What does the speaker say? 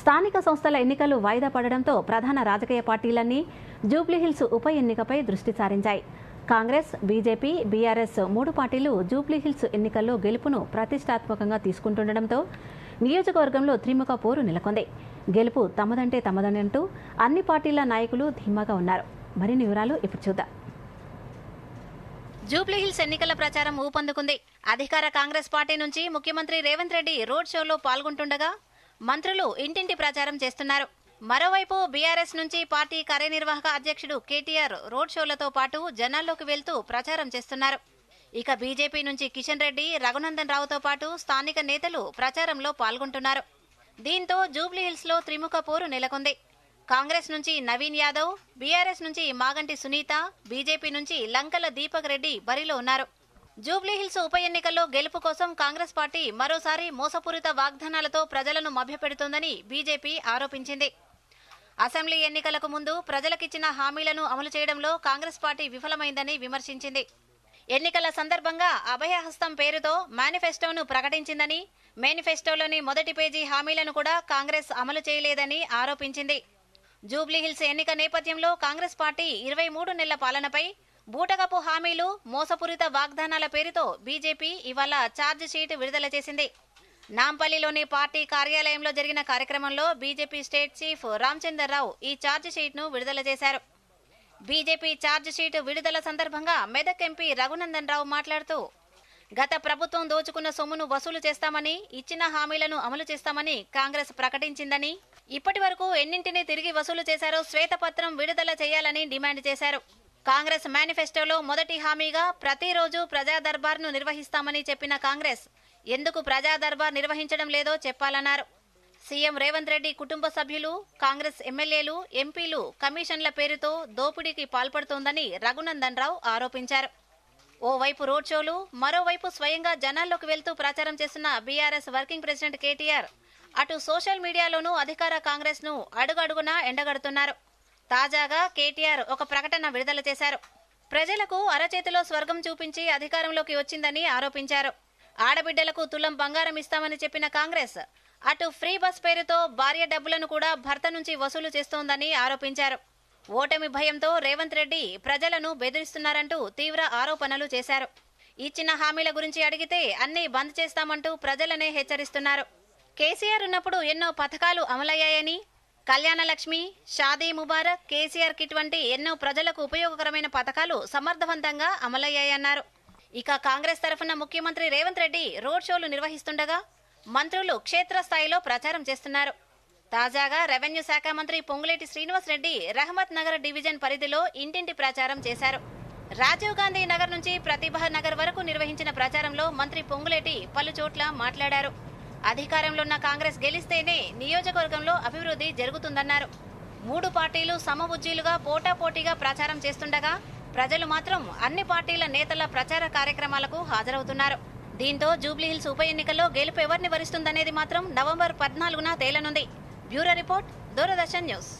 స్థానిక సంస్థల ఎన్నికలు వాయిదా పడడంతో ప్రధాన రాజకీయ పార్టీలన్నీ జూబ్లీహిల్స్ ఉప ఎన్నికపై దృష్టి సారించాయి. కాంగ్రెస్ బీజేపీ బీఆర్ఎస్ మూడు పార్టీలు జూబ్లీహిల్స్ ఎన్నికల్లో గెలుపును ప్రతిష్టాత్మకంగా తీసుకుంటుండటంతో నియోజకవర్గంలో త్రిముఖ పోరు నెలకొంది. గెలుపు తమదంటే తమదనంటూ అన్ని పార్టీల నాయకులు ధీమాగా ఉన్నారు. మరిన్ని వివరాలు ఇప్పుడు చూద్దాం. జూబ్లీహిల్స్ ఎన్నికల ప్రచారం ఊపందుకుంది. అధికార కాంగ్రెస్ పార్టీ నుంచి ముఖ్యమంత్రి రేవంత్ రెడ్డి రోడ్ షోలో పాల్గొంటుండగా మంత్రులు ఇంటింటి ప్రచారం చేస్తున్నారు. మరోవైపు బీఆర్ఎస్ నుంచి పార్టీ కార్యనిర్వాహక అధ్యక్షుడు కేటీఆర్ రోడ్ షోలతో పాటు జనాల్లోకి వెళ్తూ ప్రచారం చేస్తున్నారు. ఇక బీజేపీ నుంచి కిషన్ రెడ్డి రఘునందన్ రావుతో పాటు స్థానిక నేతలు ప్రచారంలో పాల్గొంటున్నారు. దీంతో జూబ్లీహిల్స్లో త్రిముఖ పోరు నెలకొంది. కాంగ్రెస్ నుంచి నవీన్ యాదవ్ బీఆర్ఎస్ నుంచి మాగంటి సునీత బీజేపీ నుంచి లంకల దీపక్ రెడ్డి బరిలో ఉన్నారు. జూబ్లీహిల్స్ ఉప ఎన్నికల్లో గెలుపు కోసం కాంగ్రెస్ పార్టీ మరోసారి మోసపూరిత వాగ్దానాలతో ప్రజలను మభ్యపెడుతోందని బీజేపీ ఆరోపించింది. అసెంబ్లీ ఎన్నికలకు ముందు ప్రజలకిచ్చిన హామీలను అమలు చేయడంలో కాంగ్రెస్ పార్టీ విఫలమైందని విమర్శించింది. ఎన్నికల సందర్భంగా అభయహస్తం పేరుతో మేనిఫెస్టోను ప్రకటించిందని మేనిఫెస్టోలోని మొదటి పేజీ హామీలను కూడా కాంగ్రెస్ అమలు చేయలేదని ఆరోపించింది. జూబ్లీహిల్స్ ఎన్నిక నేపథ్యంలో కాంగ్రెస్ పార్టీ ఇరవై మూడు నెలల పాలనపై బూటకపు హామీలు మోసపూరిత వాగ్దానాల పేరుతో బీజేపీ ఇవాళ ఛార్జ్ షీట్ విడుదల చేసింది. నాంపల్లిలోని పార్టీ కార్యాలయంలో జరిగిన కార్యక్రమంలో బీజేపీ స్టేట్ చీఫ్ రామచందర్రావు ఈ ఛార్జ్ షీట్ను విడుదల చేశారు. బీజేపీ ఛార్జ్ షీట్ విడుదల సందర్భంగా మెదక్ ఎంపీ రఘునందన్ రావు మాట్లాడుతూ గత ప్రభుత్వం దోచుకున్న సొమ్మును వసూలు చేస్తామని ఇచ్చిన హామీలను అమలు చేస్తామని కాంగ్రెస్ ప్రకటించిందని ఇప్పటి వరకు ఎన్నింటిని తిరిగి వసూలు చేశారో శ్వేతపత్రం విడుదల చేయాలని డిమాండ్ చేశారు. కాంగ్రెస్ మేనిఫెస్టోలో మొదటి హామీగా ప్రతిరోజు ప్రజా దర్బార్ను నిర్వహిస్తామని చెప్పిన కాంగ్రెస్ ఎందుకు ప్రజా దర్బార్ నిర్వహించడం లేదో చెప్పాలన్నారు. సీఎం రేవంత్ రెడ్డి కుటుంబ సభ్యులు కాంగ్రెస్ ఎమ్మెల్యేలు ఎంపీలు కమిషన్ల పేరుతో దోపిడీకి పాల్పడుతోందని రఘునందన్ రావు ఆరోపించారు. ఓవైపు రోడ్ షోలు మరోవైపు స్వయంగా జనాల్లోకి వెళ్తూ ప్రచారం చేసిన బీఆర్ఎస్ వర్కింగ్ ప్రెసిడెంట్ కేటీఆర్ అటు సోషల్ మీడియాలోనూ అధికార కాంగ్రెస్ను అడుగడుగునా ఎండగడుతున్నారు. తాజాగా కేటీఆర్ ఒక ప్రకటన విడుదల చేశారు. ప్రజలకు అరచేతిలో స్వర్గం చూపించి అధికారంలోకి వచ్చిందని ఆరోపించారు. ఆడబిడ్డలకు తులం బంగారం ఇస్తామని చెప్పిన కాంగ్రెస్ అటు ఫ్రీ బస్ పేరుతో భార్య డబ్బులను కూడా భర్త నుంచి వసూలు చేస్తోందని ఆరోపించారు. ఓటమి భయంతో రేవంత్ రెడ్డి ప్రజలను బెదిరిస్తున్నారంటూ తీవ్ర ఆరోపణలు చేశారు. ఇచ్చిన హామీల గురించి అడిగితే అన్నీ బంద్ చేస్తామంటూ ప్రజలనే హెచ్చరిస్తున్నారు. కేసీఆర్ ఉన్నప్పుడు ఎన్నో పథకాలు అమలయ్యాయని కళ్యాణ లక్ష్మి షాదీ ముబారక్ కేసీఆర్ కిట్ వంటి ఎన్నో ప్రజలకు ఉపయోగకరమైన పథకాలు సమర్థవంతంగా అమలయ్యాయన్నారు. ఇక కాంగ్రెస్ తరఫున ముఖ్యమంత్రి రేవంత్ రెడ్డి రోడ్ షోలు నిర్వహిస్తుండగా మంత్రులు క్షేత్రస్థాయిలో ప్రచారం చేస్తున్నారు. తాజాగా రెవెన్యూ శాఖ మంత్రి పొంగులేటి శ్రీనివాస్ రెడ్డి రహమత్ నగర్ డివిజన్ పరిధిలో ఇంటింటి ప్రచారం చేశారు. రాజీవ్ గాంధీ నగర్ నుంచి ప్రతిభా నగర్ వరకు నిర్వహించిన ప్రచారంలో మంత్రి పొంగులేటి పలు చోట్ల మాట్లాడారు. అధికారంలో ఉన్న కాంగ్రెస్ గెలిస్తేనే నియోజకవర్గంలో అభివృద్ధి జరుగుతుందన్నారు. మూడు పార్టీలు సమబుజ్జీలుగా పోటాపోటీగా ప్రచారం చేస్తుండగా ప్రజలు మాత్రం అన్ని పార్టీల నేతల ప్రచార కార్యక్రమాలకు హాజరవుతున్నారు. దీంతో జూబ్లీహిల్స్ ఉప ఎన్నికల్లో గెలుపు ఎవరిని వరిస్తుందనేది మాత్రం నవంబర్ పద్నాలుగున తేలనుంది. Bureau report Doordarshan news.